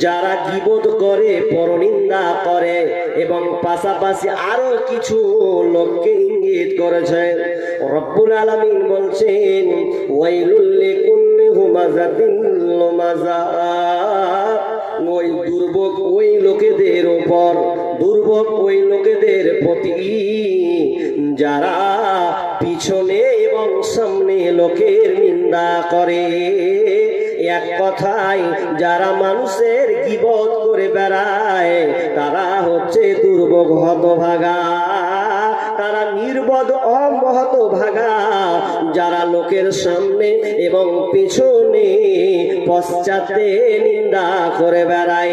যারা গিবোধ করে, পরনিন্দা করে এবং পাশাপাশি আরও কিছু লোককে ইঙ্গিত করেছে। রব্বুল আলামিন বলছেন, ওয়াইলুল লিকুল্লি হুমাযাতিন লুমাযা ওই দুর্ভোগ ওই লোকেদের উপর, দুর্ভোগ ওই লোকেদের প্রতি। যারা পিছনে এবং সামনে লোকের নিন্দা করে, এক কথায় যারা মানুষের গিবত করে বেড়ায়, তারা হচ্ছে দুর্ভোগ হতভাগা। তারা নির্বদ অমহত ভাগা। যারা লোকের সামনে এবং পিছনে পশ্চাতে নিন্দা করে বেড়ায়।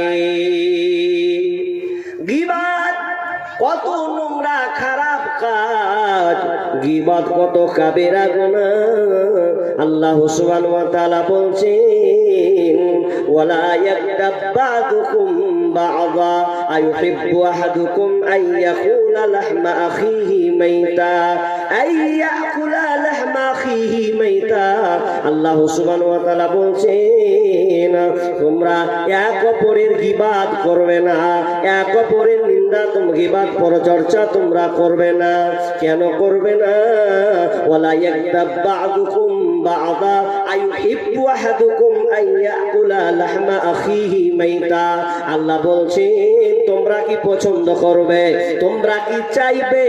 গিবাদ কত নোংরা, খারাপ কাজ। গিবাদ কত কাবেরা গোনা আল্লাহ সুবহানাহু ওয়া তাআলা বলছেন ওয়ালা ইয়াকতাব বা'দুকুম বা'দা আইয়ুহিব্বু আহাদুকুম আন ইয়াকুলা লাহমা আখিহি মাইতা আই ইয়াকুলা লাহমা আখিহি মাইতা আল্লাহ সুবহানাহু ওয়া তাআলা বলছেন, তোমরা এক অপরের গিবাদ করবে না, এক নিন্দা তোমরা গিবাদ পরচর্চা তোমরা করবে না। কেন করবে না? ওয়ালা ইয়াকতাব বা'দুকুম বা'দা আইয়ুহিব্বু আহাদুকুম আন ইয়াকুলা লাহমা আখিহি মাইতা। আল্লাহ বলছেন, তোমরা কি পছন্দ করবে? তোমরা কি চাইবে?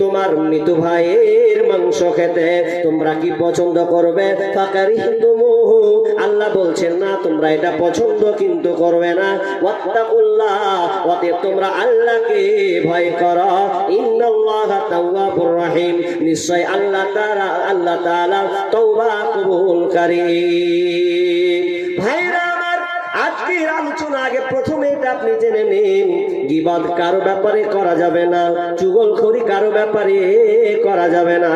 তোমার মৃত ভাইয়ের মাংস খেতে তোমরা কি পছন্দ করবে? ফাকারিহতুমুহু আল্লাহ বলছেন, না, তোমরা এটা পছন্দ কিন্তু করবে না। তোমরা আল্লাহকে ভয় করো। ইন্নাল্লাহা নিশ্চয় আল্লাহ আল্লাহ কবুলকারী। ভাইরা আলোচনা আগে প্রথমে এটা আপনি জেনে নিন, গিবাদ কারও ব্যাপারে করা যাবে না, চুগলখড়ি কারও ব্যাপারে করা যাবে না।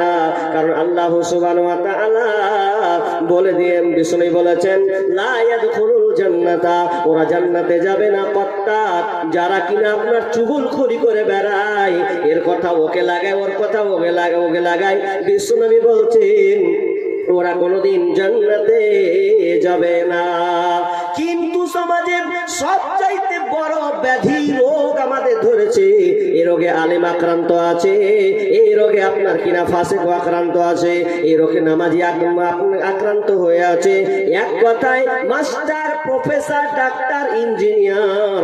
কারণ আল্লাহ সুবহানাহু ওয়া বলে দিয়ে বিষ্ণু বলেছেন জান্নাতা ওরা জান্নাতে যাবে না যারা কিনা আপনার চুগলখড়ি করে বেড়ায়, এর কথা ওকে লাগায়, ওর কথা ওকে লাগায় ওকে লাগায়। বিশ্বনবী বলছেন, ওরা কোনোদিন জান্নাতে যাবে না। কিন্তু সমাজের সবচাইতে বড় ব্যাধি রোগ আমাদের ধরেছে। এ রোগে আলেম আক্রান্ত আছে এই রোগে আপনার কিনা ফাঁসে আক্রান্ত আছে এই রোগে নামাজি আক- আক- আক্রান্ত হয়ে আছে। এক কথায়, মাস্টার, প্রফেসর, ডাক্তার, ইঞ্জিনিয়ার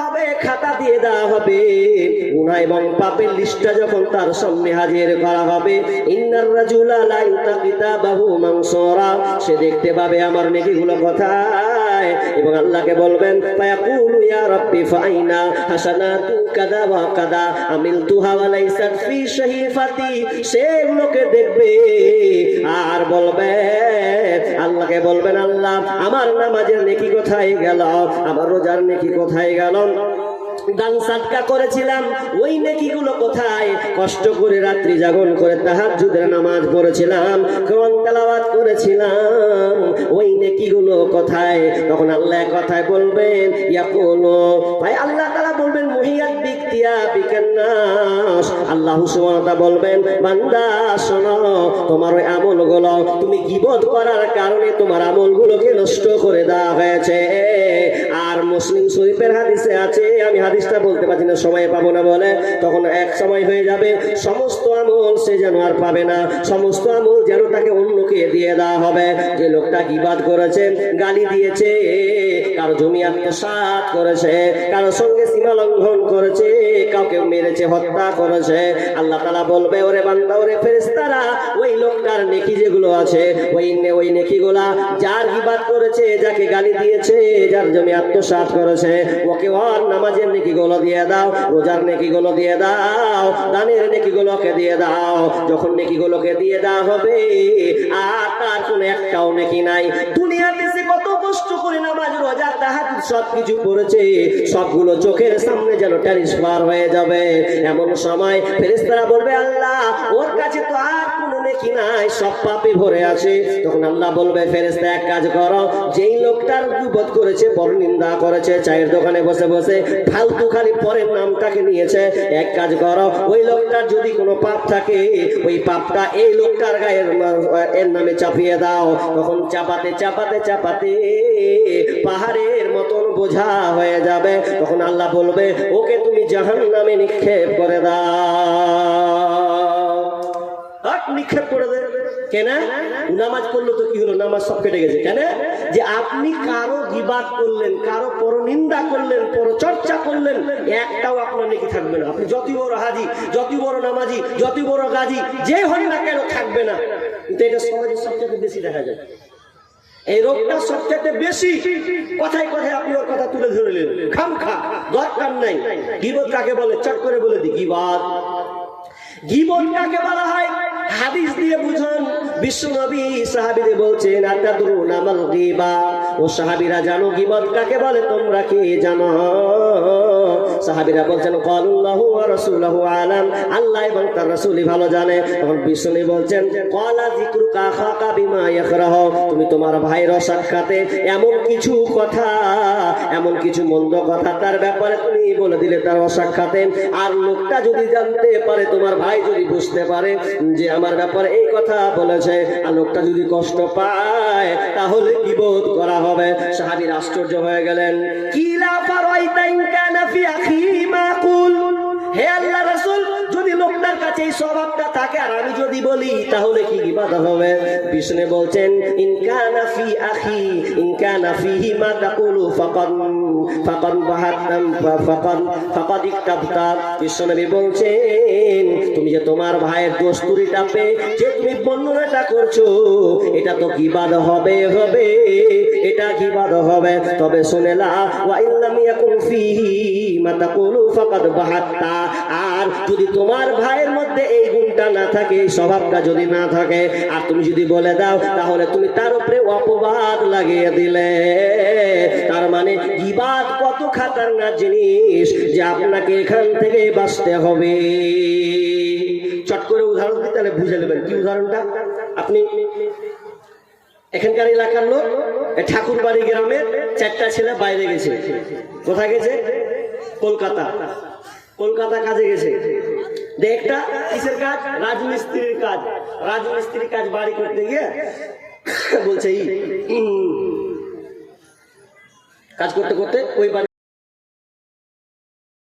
হবে, খাতা দিয়ে দেওয়া হবে। এবং পাপের যখন তার করা হবে রাজুলা লা ইউতাকিতাবাহু মানসুরা, সে দেখতে পাবে আমার নেকিগুলো কোথায় এবং আল্লাহকে বলবেন দেখবে আর আল্লাহকে বলবেন, আল্লাহ, আমার নামাজের নেকি কোথায় গেল? আমার রোজার নেকি কোথায় গেল? দান করেছিলাম, ওই নেকিগুলো কোথায়? কষ্ট করে রাত্রি জাগরণ করে তাহাজ্জুদের নামাজ পড়েছিলাম, কোরআন করেছিলাম, ওই নেকিগুলো কোথায়? তখন আল্লাহ কথায় বলবেন, ইয়াকুলু, ভাই আল্লাহ তাআলা বলবেন, মুহিয়াত বিক্তিয়া বিকান্নাস। আল্লাহ সুবহানাহু বলবেন, বান্দা, শোনো, তোমার ওই আমলগুলো তুমি গীবত করার কারণে তোমার আমলগুলোকে নষ্ট করে দেওয়া হয়েছে। আর মুসলিম শরীফের হাদিসে আছে, আমি হাদিসটা বলতে পারছি না, সময় পাবো না বলে। তখন এক সময় হয়ে যাবে, সমস্ত আমল সে যেন আর পাবে না, সমস্ত আমল যেন তাকে অন্য অন্যকে দিয়ে দেওয়া হবে। যে লোকটা গিবাদ করেছে, গালি দিয়েছে, কারও জমি আত্মসাৎ করেছে, কারও সঙ্গে সীমা লঙ্ঘন করেছে, কাউকে মেরেছে, হত্যা করেছে। আল্লাহ তালা বলবে, ওরে বান্দা, ওরে ফেরেস্তারা ওই লোকটার নেকি যেগুলো আছে, ওই ওই নেকিগুলা যার গিবাদ করেছে, যাকে গালি দিয়েছে, যার জমি আত্মসাৎ করেছে, ওকে ওর নামাজের নেকি নেকিগুলো দিয়ে দাও, রোজার নেকিগুলো দিয়ে দাও, দানের নেকিগুলোকে দিয়ে দাও। যখন নেকিগুলোকে দিয়ে দেওয়া হবে আর তার একটাও নাকি নাই। দুনিয়াতে সে কত কষ্ট করে নামাজ, রোজা তাহাজ সবকিছু করেছে সবগুলো চোখের সামনে যেন ট্রান্সফার হয়ে যাবে। এমন সময় ফেরেস্তারা বলবে, আল্লাহ, ওর কাছে তো আর নেকি নাই, সব পাপে ভরে আছে। তখন আল্লাহ বলবে, ফেরেশতা, এক কাজ করো, যেই লোকটার বিপদ করেছে বড় নিন্দা করেছে, চায়ের দোকানে বসে বসে ফালতু খালি পরের নামটাকে নিয়েছে। এক কাজ করো, ওই লোকটার যদি কোনো পাপ থাকে, ওই পাপটা এই লোকটার গায়ের এর নামে চাপিয়ে দাও। তখন চাপাতে চাপাতে চাপাতে পাহাড়ের মতন বোঝা হয়ে যাবে। তখন আল্লাহ বলবে, ওকে তুমি জাহান নামে নিক্ষেপ করে দাও। নিক্ষেপ করে দে কেন? নামাজ পড়ল তো কি হলো? নামাজ সব কেটে গেছে। কেন? যে আপনি কারও গিবাদ করলেন, কারও পরনিন্দা করলেন, পরচর্চা করলেন, একটাও আপনার নাকি থাকবে না। আপনি যতই বড় হাজি, যতই বড় নামাজি, যতই বড় গাজী, যে হন না কেন থাকবে না। কিন্তু এটা সমাজে সবচেয়ে বেশি দেখা যায়। এই রোগটা সবচেয়ে বেশি কথায় কথায় আপনি ওর কথা তুলে ধরলেন। খাম খা, দরকার নাই। গিবত কাকে বলে? চট করে বলে দি গিবাদ কাকে বলা হয় হাদিস দিয়ে বুঝুন। বিশ্বনবী সাহাবিদের বলছেন, আতাদরুন আমাল গিবা ও সাহাবীরা, জানো গিবত কাকে বলে তোমরা কি জানো? সাহাবীরা বলছেন আল্লাহ এবং তার রাসূলই ভালো জানে। তখন বিশ্বনবী বলছেন তুমি তোমার ভাইয়ের সাক্ষাতে এমন কিছু কথা, এমন কিছু মন্দ কথা তার ব্যাপারে তুমি বলে দিলে তার অসাক্ষাতে। আর লোকটা যদি জানতে পারে, তোমার ভাই যদি বুঝতে পারে যে আমার ব্যাপারে এই কথা বলেছে, আর লোকটা যদি কষ্ট পায়, তাহলে কি বোধ করা হবে? সাহাবীর আশ্চর্য হয়ে গেলেন, কিলা ফারাইতা ইন কানা ফি কাছে স্বভাবটা থাকে, আর আমি যদি বলি, তাহলে কি বিবাদ হবে? বিষ্ণু বলছেন ইনকানা ফি আখি ইনকানা ফিহি মা তাকুলু, ফাকাদ ফাকাদ বাহাতাম ফাকাদ ফাকাদ ইকতাবতা। বিশ্বনবী বলছেন, তুমি যে তোমার ভাইয়ের যে তুমি বর্ণনাটা করছ, এটা তো কিবাদ হবে হবে? এটা কিবাদ হবে? তবে ওয়া ইল্লাম ফিহি ফাকাদ বাহাত্তা। আর যদি তোমার ভাইয়ের মধ্যে এই গুণটা না থাকে স্বভাবটা যদি না থাকে, আর তুমি যদি বলে দাও, তাহলে তুমি তার উপরে অপবাদ লাগিয়ে দিলে। তার মানে গিবাদ কত খাতারনাক জিনিস যে আপনাকে এখান থেকে বাঁচতে হবে? চট করে উদাহরণ দিই তাহলে বুঝে নেবেন। কি উদাহরণটা? আপনি এখানকার এলাকার লোক ঠাকুর বাড়ি গ্রামের চারটা ছেলে বাইরে গেছে। কোথায় গেছে? কলকাতা। কলকাতা কাজে গেছে। দেখটা কিসের কাজ? রাজমিস্ত্রির কাজ। রাজমিস্ত্রির কাজ বাড়ি করতে গিয়ে বলছে কাজ করতে করতে ওই বাড়ি